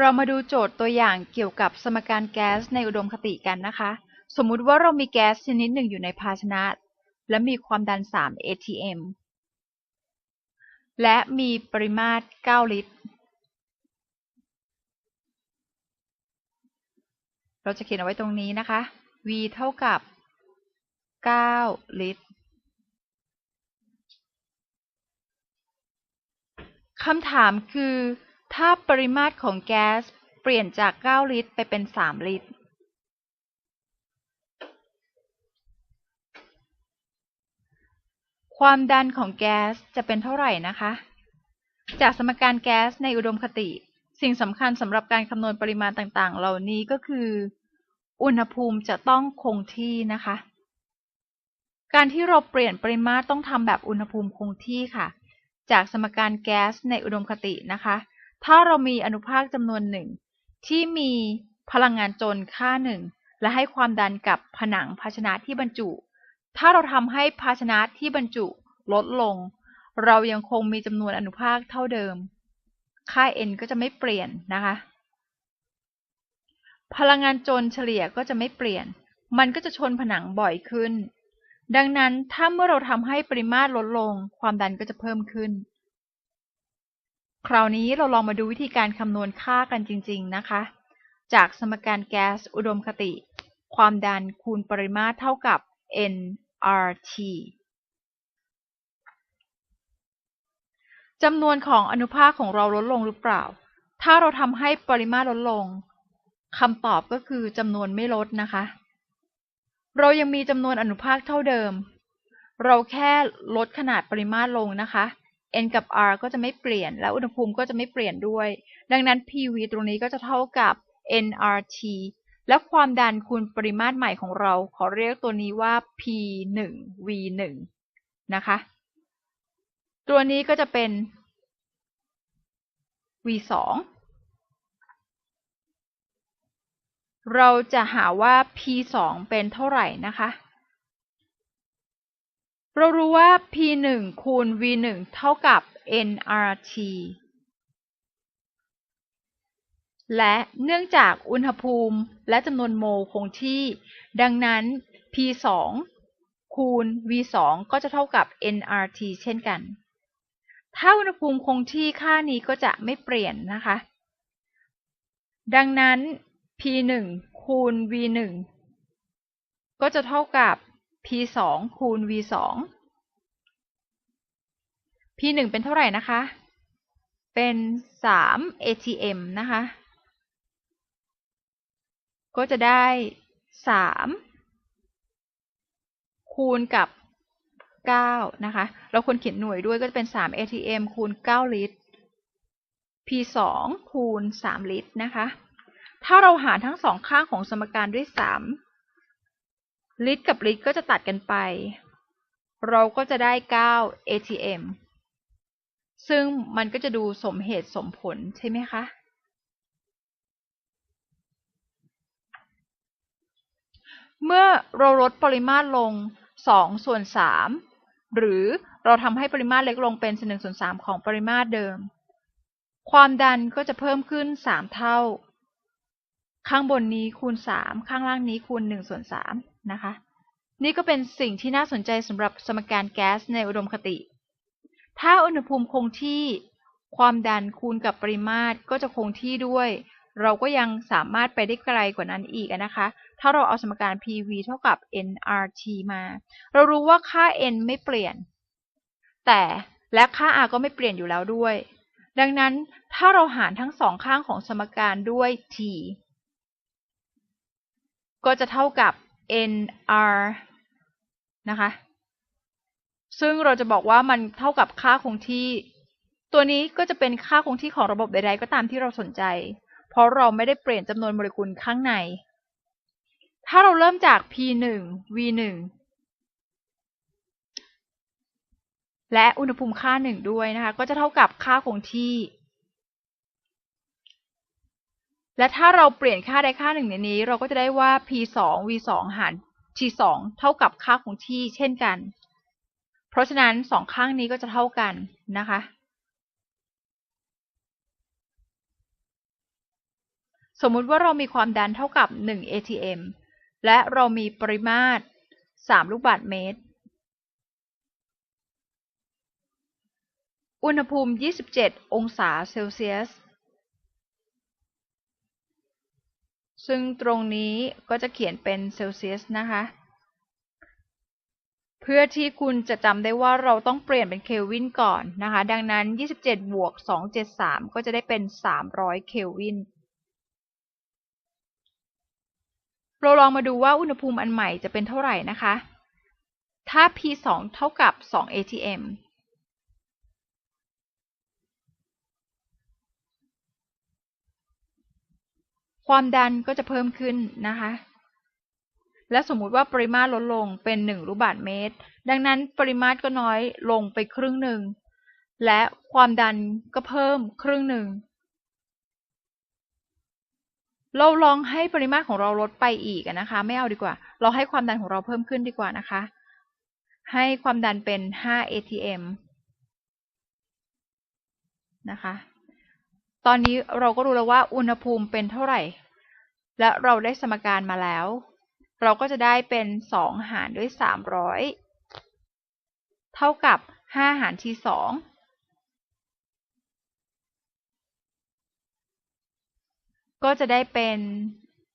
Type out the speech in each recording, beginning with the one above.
เรามาดูโจทย์ตัวอย่างเกี่ยวกับสมการแก๊สในอุดมคติกันนะคะ สมมุติว่าเรามีแก๊สชนิดหนึ่งอยู่ในภาชนะ และมีความดัน 3 atm และมีปริมาตร 9 ลิตร เราจะเขียนเอาไว้ตรงนี้นะคะ V เท่ากับ 9 ลิตรคำถามคือ ถ้าปริมาตรของแก๊สเปลี่ยนจาก 9 ลิตร ไปเป็น 3 ลิตร ความดันของแก๊สจะเป็นเท่าไหร่นะคะ จากสมการแก๊สในอุดมคติ สิ่งสำคัญสำหรับการคำนวณปริมาณต่างๆ เหล่านี้ก็คือ อุณหภูมิจะต้องคงที่นะคะ การที่เราเปลี่ยนปริมาตรต้องทำแบบอุณหภูมิคงที่ค่ะ จากสมการแก๊สในอุดมคตินะคะ ถ้าเรามีอนุภาคจำนวนหนึ่ง ที่มีพลังงานจนค่าหนึ่ง และให้ความดันกับผนังภาชนะที่บรรจุ ถ้าเราทำให้ภาชนะที่บรรจุลดลง เรายังคงมีจำนวนอนุภาคเท่าเดิม ค่า n ก็จะไม่เปลี่ยนนะคะ พลังงานจนเฉลี่ยก็จะไม่เปลี่ยน มันก็จะชนผนังบ่อยขึ้น ดังนั้นถ้าเมื่อเราทำให้ปริมาตรลดลง ความดันก็จะเพิ่มขึ้น คราวนี้เราลองมาดูวิธีการคำนวณค่ากันจริง ๆ นะคะ จากสมการแก๊สอุดมคติ ความดันคูณปริมาตรเท่ากับ nRT จำนวนของอนุภาคของเราลดลงหรือเปล่า ถ้าเราทำให้ปริมาตรลดลงคำตอบก็คือจำนวนไม่ลดนะคะ เรายังมีจำนวนอนุภาคเท่าเดิม เราแค่ลดขนาดปริมาตรลงนะคะ n กับ r ก็จะไม่เปลี่ยน และอุณหภูมิก็จะไม่เปลี่ยนด้วย ดังนั้น pv ตรงนี้ก็จะเท่ากับ nRT และความดันคูณปริมาตรใหม่ของเรา ขอเรียกตัวนี้ว่า p1v1 นะคะ ตัวนี้ก็จะเป็น v2 เราจะหาว่า p2 เป็นเท่าไหร่นะคะ เรารู้ว่า p1 คูณ v1 เท่ากับ nRT และเนื่องจากอุณหภูมิและจำนวนโมลคงที่ ดังนั้น p2 คูณ v2 ก็จะเท่ากับ nRT เช่นกัน ถ้าอุณหภูมิคงที่ค่านี้ก็จะไม่เปลี่ยนนะคะ ดังนั้น p1 คูณ v1 ก็จะเท่ากับ p2 คูณ v2 p1 เป็นเท่าไหร่นะคะ เป็น3 atm นะคะ ก็จะได้3คูณกับ 9 นะคะ เราควรเขียนหน่วยด้วยก็จะเป็น 3 atm คูณ 9 ลิตร p2 คูณ 3 ลิตรนะคะ ถ้าเราหารทั้งสองข้างของสมการด้วย 3 ลิตรกับลิตรก็จะตัดกันไป เราก็จะได้ 9 atm ซึ่งมันก็จะดูสมเหตุสมผลใช่ไหมคะ เมื่อเราลดปริมาตรลง 2 ส่วน 3 หรือเราทำให้ปริมาตรเล็กลงเป็น1ส่วน3ของปริมาตรเดิม ความดันก็จะเพิ่มขึ้น 3 เท่า ข้างบนนี้คูณ 3 ข้างล่างนี้คูณ1ส่วน3นะคะ นี่ก็เป็นสิ่งที่น่าสนใจสำหรับสมการแก๊สในอุดมคติ ถ้าอุณหภูมิคงที่ความดันคูณกับปริมาตรก็จะคงที่ด้วย เราก็ยังสามารถไปได้ไกลกว่านั้นอีกนะคะ ถ้าเราเอาสมการ PV เท่ากับ nRT มา เรารู้ว่าค่า n ไม่เปลี่ยน แต่และค่า r ก็ไม่เปลี่ยนอยู่แล้วด้วย ดังนั้นถ้าเราหารทั้งสองข้างของสมการด้วย t ก็จะเท่ากับ nr นะคะ ซึ่งเราจะบอกว่ามันเท่ากับค่าคงที่ ตัวนี้ก็จะเป็นค่าคงที่ของระบบใด ๆ ก็ตามที่เราสนใจ เพราะเราไม่ได้เปลี่ยนจำนวนโมเลกุลข้างใน ถ้าเราเริ่มจาก p1 v1 และอุณหภูมิค่าหนึ่งด้วยนะคะ ก็จะเท่ากับค่าคงที่ และถ้าเราเปลี่ยนค่าใดค่าหนึ่งในนี้ เราก็จะได้ว่า p2 v2 หาร t2 เท่ากับค่าคงที่เช่นกัน เพราะฉะนั้นสองข้างนี้ก็จะเท่ากันนะคะ สมมุติว่าเรามีความดันเท่ากับ 1 atm และเรามีปริมาตร 3 ลูกบาศก์เมตร อุณหภูมิ 27 องศาเซลเซียส ซึ่งตรงนี้ก็จะเขียนเป็นเซลเซียสนะคะ เพื่อที่คุณจะจำได้ว่าเราต้องเปลี่ยนเป็นเคลวินก่อนนะคะ ดังนั้น 27 บวก 273 ก็จะได้เป็น 300 เคลวิน เราลองมาดูว่าอุณหภูมิอันใหม่จะเป็นเท่าไหร่นะคะ ถ้า P2 เท่ากับ 2 atm ความดันก็จะเพิ่มขึ้นนะคะ และสมมุติว่าปริมาตรลดลงเป็น1ลูกบาศก์เมตร ดังนั้นปริมาตรก็น้อยลงไปครึ่งหนึ่ง และความดันก็เพิ่มครึ่งหนึ่ง เราลองให้ปริมาตรของเราลดไปอีกนะคะ ไม่เอาดีกว่า เราให้ความดันของเราเพิ่มขึ้นดีกว่านะคะ ให้ความดันเป็น 5 atm นะคะ ตอนนี้เราก็รู้แล้วว่าอุณหภูมิเป็นเท่าไหร่ และเราได้สมการมาแล้ว เราก็จะได้เป็น 2 หารด้วย 300 เท่ากับ 5 หารที่2ก็จะได้เป็น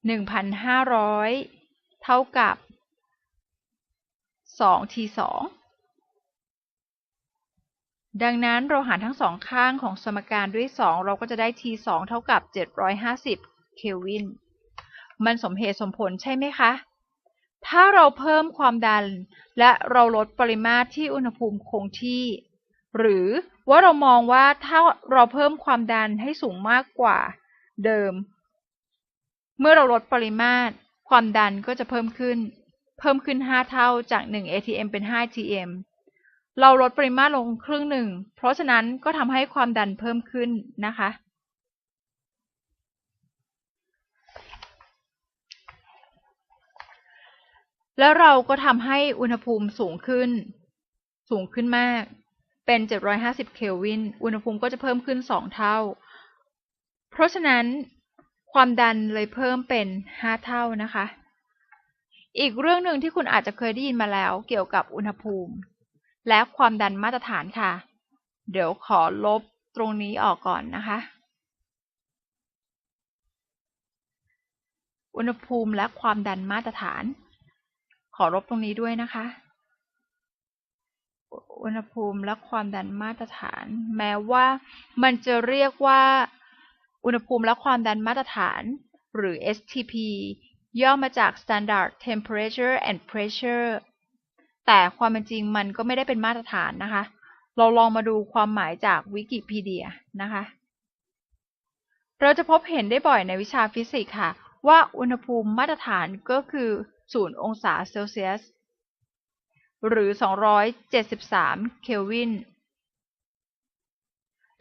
1,500 เท่ากับ2ที2 ดังนั้นเราหารทั้งสองข้างของสมการด้วย 2 เราก็จะได้ t 2เท่ากับ 750 เคลวิน มันสมเหตุสมผลใช่ไหมคะ ถ้าเราเพิ่มความดัน และเราลดปริมาตรที่อุณหภูมิคงที่ หรือว่าเรามองว่าถ้าเราเพิ่มความดันให้สูงมากกว่าเดิม เมื่อเราลดปริมาตร ความดันก็จะเพิ่มขึ้น เพิ่มขึ้น 5 เท่าจาก 1 atm เป็น 5 atm เราลดปริมาตรลงครึ่งหนึ่ง เพราะฉะนั้นก็ทำให้ความดันเพิ่มขึ้นนะคะ แล้วเราก็ทำให้อุณหภูมิสูงขึ้น สูงขึ้นมาก เป็น 750 เคลวิน อุณหภูมิก็จะเพิ่มขึ้น 2 เท่า เพราะฉะนั้นความดันเลยเพิ่มเป็น 5 เท่านะคะ อีกเรื่องหนึ่งที่คุณอาจจะเคยได้ยินมาแล้วเกี่ยวกับอุณหภูมิ และความดันมาตรฐานค่ะ เดี๋ยวขอลบตรงนี้ออกก่อนนะคะ อุณหภูมิและความดันมาตรฐาน ขอลบตรงนี้ด้วยนะคะ อุณหภูมิและความดันมาตรฐาน แม้ว่ามันจะเรียกว่าอุณหภูมิและความดันมาตรฐาน หรือ STP ย่อมาจาก Standard Temperature and Pressure แต่ความเป็นจริงมันก็ไม่ได้เป็นมาตรฐานนะคะ เราลองมาดูความหมายจากวิกิพีเดียนะคะ เราจะพบเห็นได้บ่อยในวิชาฟิสิกส์ค่ะ ว่าอุณหภูมิมาตรฐานก็คือ 0 องศาเซลเซียส หรือ 273 เคลวิน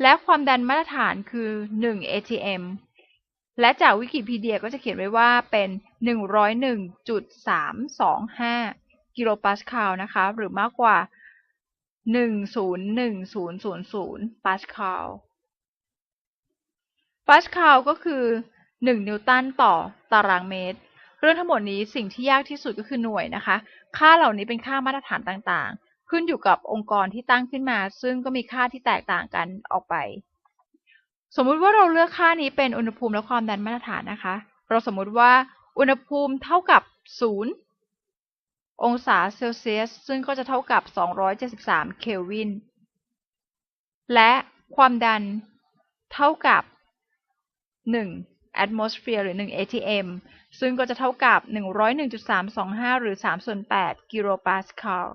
และความดันมาตรฐานคือ 1 atm และจากวิกิพีเดียก็จะเขียนไว้ว่าเป็น 101.325 กิโลปาสคาลนะคะ หรือมากกว่า 101,000 ปาสคาล ปาสคาลก็คือ 1 นิวตันต่อตารางเมตร เรื่องทั้งหมดนี้สิ่งที่ยากที่สุดก็คือหน่วยนะคะ ค่าเหล่านี้เป็นค่ามาตรฐานต่างๆ ขึ้นอยู่กับองค์กรที่ตั้งขึ้นมา ซึ่งก็มีค่าที่แตกต่างกันออกไป สมมุติว่าเราเลือกค่านี้เป็นอุณหภูมิและความดันมาตรฐานนะคะ เราสมมุติว่าอุณหภูมิเท่ากับ 0 องศาเซลเซียส ซึ่งก็จะเท่ากับ 273 เคลวิน และความดันเท่ากับ 1 atmosphere หรือ 1 atm ซึ่งก็จะเท่ากับ 101.325 หรือ3ส่วน8กิโลปาสคาล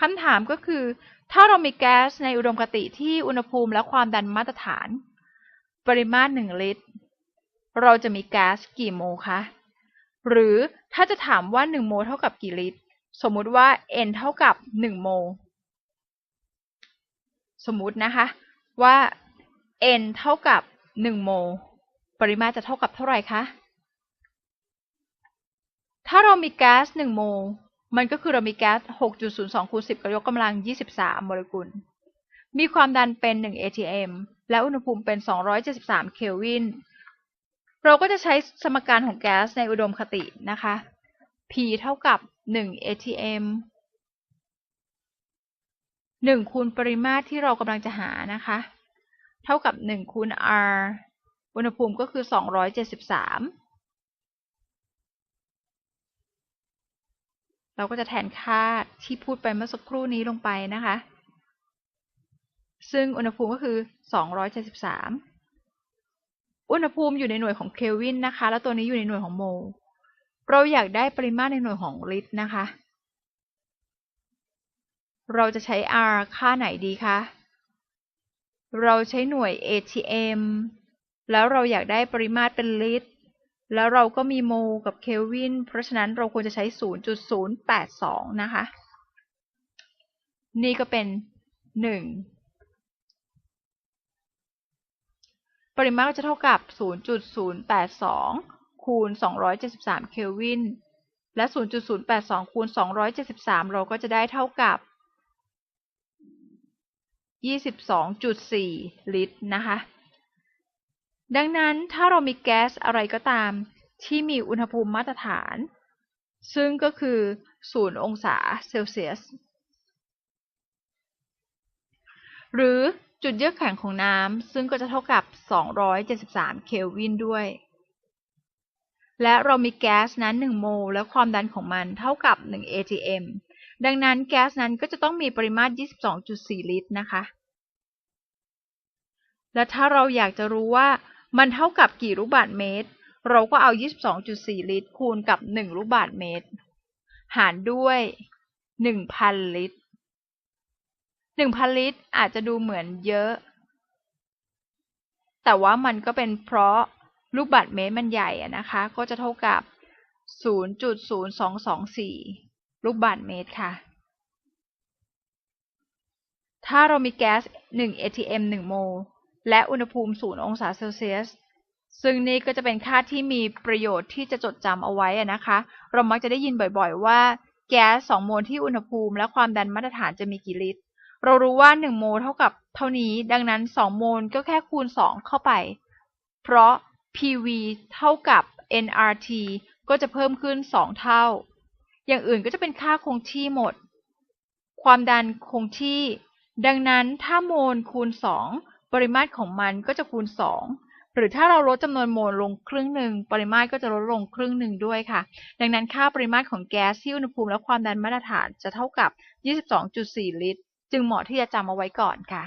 คำถามก็คือ ถ้าเรามีแก๊สในอุดมคติที่อุณหภูมิและความดันมาตรฐาน ปริมาตร 1 ลิตร เราจะมีแก๊สกี่โมลคะ หรือถ้าจะถามว่า 1 โมเท่ากับกี่ลิตร สมมุติว่า n เท่ากับ 1 โม สมมุตินะคะ ว่า n เท่ากับ 1 โม ปริมาตรจะเท่ากับเท่าไหร่คะ ถ้าเรามีแก๊ส 1 โม มันก็คือเรามีแก๊ส 6.02 คูณ 10กยกกำลัง 23 โมเลกุล มีความดันเป็น 1 atm และอุณหภูมิเป็น 273 เคลวิน เราก็จะใช้สมการของแก๊สในอุดมคตินะคะ P เท่ากับ 1 atm 1 คูณปริมาตรที่เรากำลังจะหานะคะ เท่ากับ 1 คูณ R อุณหภูมิก็คือ 273 เราก็จะแทนค่าที่พูดไปเมื่อสักครู่นี้ลงไปนะคะ ซึ่งอุณหภูมิก็คือ 273 อุณหภูมิอยู่ในหน่วยของเคลวินนะคะ แล้วตัวนี้อยู่ในหน่วยของโมล เราอยากได้ปริมาตรในหน่วยของลิตรนะคะ เราจะใช้ R ค่าไหนดีคะ เราใช้หน่วย ATM แล้วเราอยากได้ปริมาตรเป็นลิตร แล้วเราก็มีโมลกับเคลวิน เพราะฉะนั้นเราควรจะใช้ 0.082 นะคะ นี่ก็เป็น 1 ปริมาตรก็จะเท่ากับ 0.082 คูณ 273 เคลวิน และ 0.082 คูณ 273 เราก็จะได้เท่ากับ 22.4 ลิตรนะคะ ดังนั้นถ้าเรามีแก๊สอะไรก็ตามที่มีอุณหภูมิมาตรฐาน ซึ่งก็คือ 0 องศาเซลเซียส หรือ จุดเยือกแข็งของน้ำซึ่งก็จะเท่ากับ 273 เคลวินด้วย และเรามีแก๊สนั้น 1 โมลและความดันของมันเท่ากับ 1 atm ดังนั้นแก๊สนั้นก็จะต้องมีปริมาตร 22.4 ลิตรนะคะ และถ้าเราอยากจะรู้ว่ามันเท่ากับกี่ลูกบาศก์เมตร เราก็เอา 22.4 ลิตรคูณกับ 1 ลูกบาศก์เมตร หารด้วย 1,000 ลิตร 1,000ลิตรอาจจะดูเหมือนเยอะ แต่ว่ามันก็เป็นเพราะลูกบาศก์เมตรมันใหญ่อะนะคะ ก็จะเท่ากับ 0.0224 ลูกบาศก์เมตรค่ะ ถ้าเรามีแก๊ส 1 atm 1 โมล และอุณหภูมิ 0 องศาเซลเซียส ซึ่งนี่ก็จะเป็นค่าที่มีประโยชน์ที่จะจดจำเอาไว้นะคะ เรามักจะได้ยินบ่อยๆว่าแก๊ส 2 โมลที่อุณหภูมิและความดันมาตรฐานจะมีกี่ลิตร เรารู้ว่า 1 โมลเท่ากับเท่านี้ ดังนั้น 2 โมลก็แค่คูณ 2 เข้าไป เพราะ PV เท่ากับ nRT ก็จะเพิ่มขึ้น 2 เท่า อย่างอื่นก็จะเป็นค่าคงที่หมด ความดันคงที่ ดังนั้นถ้าโมลคูณ 2 ปริมาตรของมันก็จะคูณ 2 หรือถ้าเราลดจำนวนโมลลงครึ่งหนึ่ง ปริมาตรก็จะลดลงครึ่งหนึ่งด้วยค่ะ ดังนั้นค่าปริมาตรของแก๊สที่อุณหภูมิและความดันมาตรฐานจะเท่ากับ 22.4 ลิตร จึงเหมาะที่จะจำเอาไว้ก่อนค่ะ